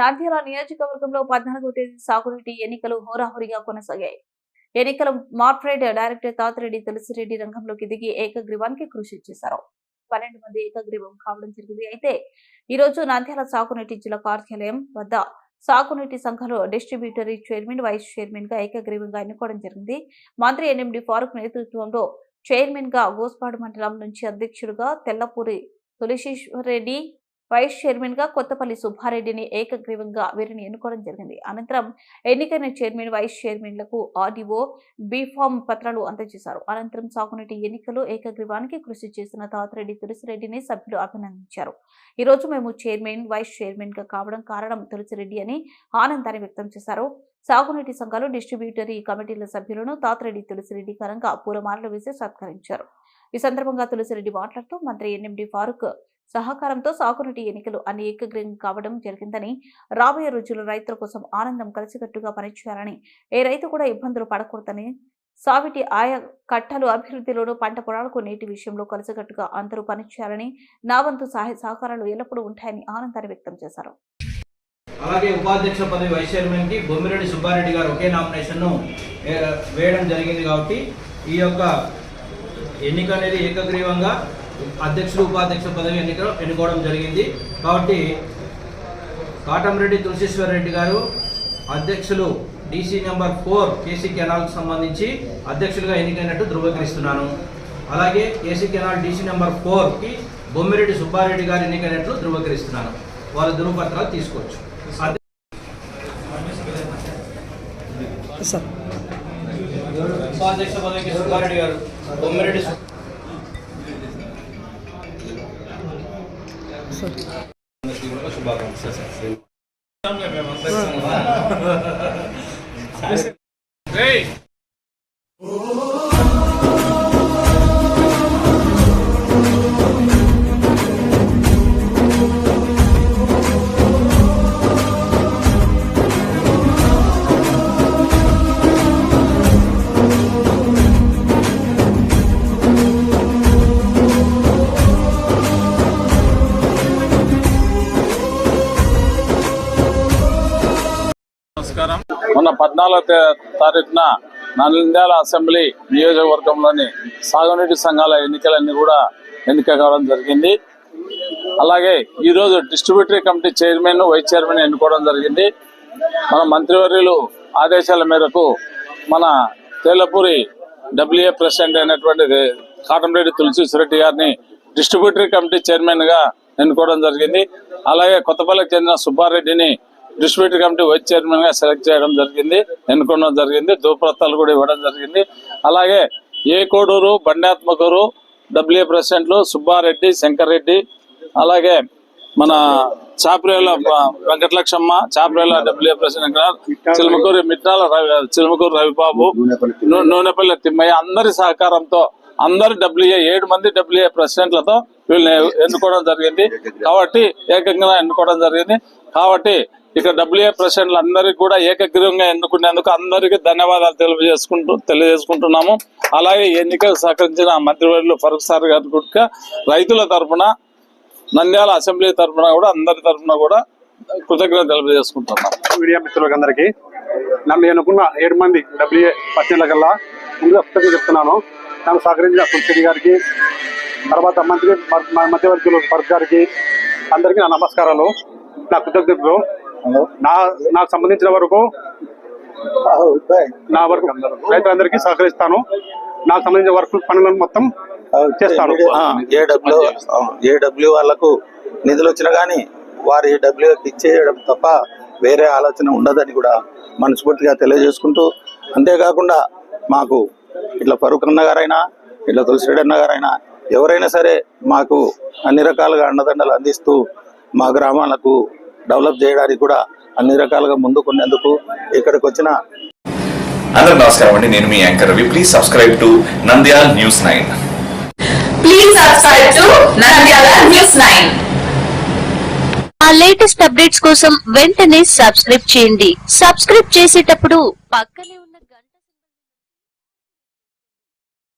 నంద్యాల నియోజకవర్గంలో పద్నాలుగో తేదీ సాగునీటి ఎన్నికలు హోరాహోరీగా కొనసాగాయి. ఎన్నికల మార్ఫ్రెడ్ డైరెక్టర్ తాతిరెడ్డి తులసిరెడ్డి రంగంలోకి దిగి ఏకగ్రీవానికి కృషి చేశారు. పన్నెండు మంది ఏకగ్రీవం కావడం జరిగింది. అయితే ఈ రోజు నంద్యాల సాగునీటి జిల్లా కార్యాలయం వద్ద సాగునీటి సంఘంలో డిస్ట్రిబ్యూటరీ చైర్మన్ వైస్ చైర్మన్గా ఏకగ్రీవంగా ఎన్నుకోవడం జరిగింది. మంత్రి ఎన్ఎండి ఫారూక్ నేతృత్వంలో చైర్మన్గా గోస్పాడు మండలం నుంచి అధ్యక్షుడిగా తెల్లపూరి తులసీశ్వరరెడ్డి వైస్ చైర్మన్గా కొత్తపల్లి సుబ్బారెడ్డిని ఏకగ్రీవంగా వీరిని ఎన్నుకోవడం జరిగింది. అనంతరం ఎన్నికైన చైర్మన్ వైస్ చైర్మన్లకు ఆర్డీఓ బీఫామ్ పత్రాలు అందజేశారు. అనంతరం సాగునీటి ఎన్నికలు ఏకగ్రీవానికి కృషి చేసిన తాతరెడ్డి తులసిరెడ్డిని సభ్యులు అభినందించారు. ఈ రోజు మేము చైర్మన్ వైస్ చైర్మన్గా కావడం కారణం తులసిరెడ్డి అని ఆనందాన్ని వ్యక్తం చేశారు. సాగునీటి సంఘాలు డిస్ట్రిబ్యూటరీ కమిటీల సభ్యులను తాతరెడ్డి తులసిరెడ్డి కరంగా పూలమాలలు వేసి సత్కరించారు. ఈ సందర్భంగా తులసిరెడ్డి మాట్లాడుతూ మంత్రి ఎన్ఎండి ఫారూక్ సహకారంతో సాగునీటి ఎన్నికలు అన్ని ఏకగ్రీవం కావడం జరిగిందని రాబోయే రోజుల్లో రైతుల కోసం ఆనందం కలిసికట్టుగా పనిచేయాలని ఏ రైతు కూడా ఇబ్బందులు పడకూడదని సావిటి ఆయా కట్టలు అభివృద్ధిలోనూ పంట పొలాలకు నీటి విషయంలో కలిసికట్టుగా అందరూ పనిచేయాలని నా వంతు సహాయ సహకారాలు ఎల్లప్పుడూ ఉంటాయని ఆనందాన్ని వ్యక్తం చేశారు. అలాగే ఉపాధ్యక్ష పదవి వైస్ చైర్మన్కి బొమ్మిరెడ్డి సుబ్బారెడ్డి గారు ఒకే నామినేషన్ వేయడం జరిగింది కాబట్టి ఈ యొక్క ఎన్నిక అనేది ఏకగ్రీవంగా అధ్యక్షులు ఉపాధ్యక్ష పదవి ఎన్నిక ఎన్నుకోవడం జరిగింది. కాబట్టి కాటంరెడ్డి తులసీశ్వర్ రెడ్డి గారు అధ్యక్షులు డీసీ నెంబర్ ఫోర్ కేసీ కెనాల్కు సంబంధించి అధ్యక్షులుగా ఎన్నికైనట్టు ధృవీకరిస్తున్నాను. అలాగే కేసీ కెనాల్ డీసీ నెంబర్ ఫోర్కి బొమ్మిరెడ్డి సుబ్బారెడ్డి గారు ఎన్నికైనట్లు ధృవీకరిస్తున్నాను. వాళ్ళ ధృవపత్రాలు తీసుకోవచ్చు. ఉపాధ్యక్ష పదవికి సుబ్బారెడ్డి గారు బొమ్మిరెడ్డి సు- అందరికీ కూడా శుభాకాంక్షలు పద్నాలుగో తారీఖున నంద్యాల అసెంబ్లీ నియోజకవర్గంలోని సాగునీటి సంఘాల ఎన్నికలన్నీ కూడా ఎన్నిక కావడం జరిగింది. అలాగే ఈరోజు distributory committee chairman vice chairman ఎన్నుకోవడం జరిగింది. మన మంత్రివర్యులు ఆదేశాల మేరకు మన తేలపూరి డబ్ల్యూఏ ప్రెసిడెంట్ అయినటువంటి కాటంరెడ్డి తులసిరెడ్డి గారిని డిస్ట్రిబ్యూటరీ కమిటీ చైర్మన్గా ఎన్నుకోవడం జరిగింది. అలాగే కొత్తపల్లికి చెందిన సుబ్బారెడ్డిని డిస్ట్రిబ్యూటర్ కమిటీ వైస్ చైర్మన్గా సెలెక్ట్ చేయడం జరిగింది ఎన్నుకోవడం జరిగింది దూప్రత్తాలు కూడా ఇవ్వడం జరిగింది. అలాగే ఏ కోడూరు బండాత్మకూరు డబ్ల్యూఏ ప్రెసిడెంట్లు సుబ్బారెడ్డి శంకర్ రెడ్డి అలాగే మన చాపరేల వెంకటలక్ష్మ చాపరేల డబ్ల్యూ ప్రెసిడెంట్ చిలుమకూరి మిట్టాల రవి చిలుమకూరు రవిబాబు నూనెపల్లి తిమ్మయ్య అందరి సహకారంతో అందరు డబ్ల్యూఏ ఏడు మంది డబ్ల్యూఏ ప్రెసిడెంట్లతో వీళ్ళని ఎన్నుకోవడం జరిగింది. కాబట్టి ఏకంగా ఎన్నుకోవడం జరిగింది. కాబట్టి ఇక్కడ డబ్ల్యూఏ ప్రెసిడెంట్లు అందరికీ కూడా ఏకగ్రీవంగా ఎన్నుకునేందుకు అందరికీ ధన్యవాదాలు తెలియజేసుకుంటూ తెలియజేసుకుంటున్నాము. అలాగే ఎన్నికలు సహకరించిన మంత్రివర్యులు ఫరూక్ సార్ గారి కూడా రైతుల తరఫున నంద్యాల అసెంబ్లీ తరఫున కూడా అందరి తరపున కూడా కృతజ్ఞత తెలియజేసుకుంటున్నాం మీడియా మిత్రులకు అందరికీ నన్ను ఎన్నుకున్న ఏడు మంది డబ్ల్యూఏ పచ్చళ్ళ కల్లా ముందుగా కృతజ్ఞత చెప్తున్నాను. నన్ను సహకరించిన తులసిరెడ్డి గారికి తర్వాత మంత్రి మధ్యవర్తులు భరత్ గారికి అందరికీ నా నమస్కారాలు నా కృతజ్ఞతలు. నా నాకు సంబంధించిన వరకు నా వరకు రైతులందరికీ సహకరిస్తాను. నాకు సంబంధించిన వర్క్ పనులను మొత్తం చేస్తాను. ఏడబ్ల్యూ ఏడబ్ల్యూ వాళ్ళకు నిధులు వచ్చినా కానీ వారి డబ్ల్యూకి ఇచ్చేయడం తప్ప వేరే ఆలోచన ఉండదని కూడా మనస్ఫూర్తిగా తెలియజేసుకుంటూ అంతేకాకుండా మాకు ఇట్లా ఫరూక్ అన్న గారైనా ఇట్లా తులసిరెడ్డి అన్న గారైనా ఎవరైనా సరే మాకు అన్ని రకాలుగా అండదండలు అందిస్తూ మా గ్రామాలకు డెవలప్ చేయడానికి కూడా అన్ని రకాలుగా ముందుకునేందుకు ఇక్కడికి వచ్చిన అందరూ నమస్కారం అండి. నేను మీ anchor Ravi. Please subscribe to Nandyal news nine Please subscribe to Nandyala News 9. ఆ లేటెస్ట్ అప్డేట్స్ కోసం వెంటనే సబ్స్క్రైబ్ చేయండి. సబ్స్క్రైబ్ చేసేటప్పుడు పక్కనే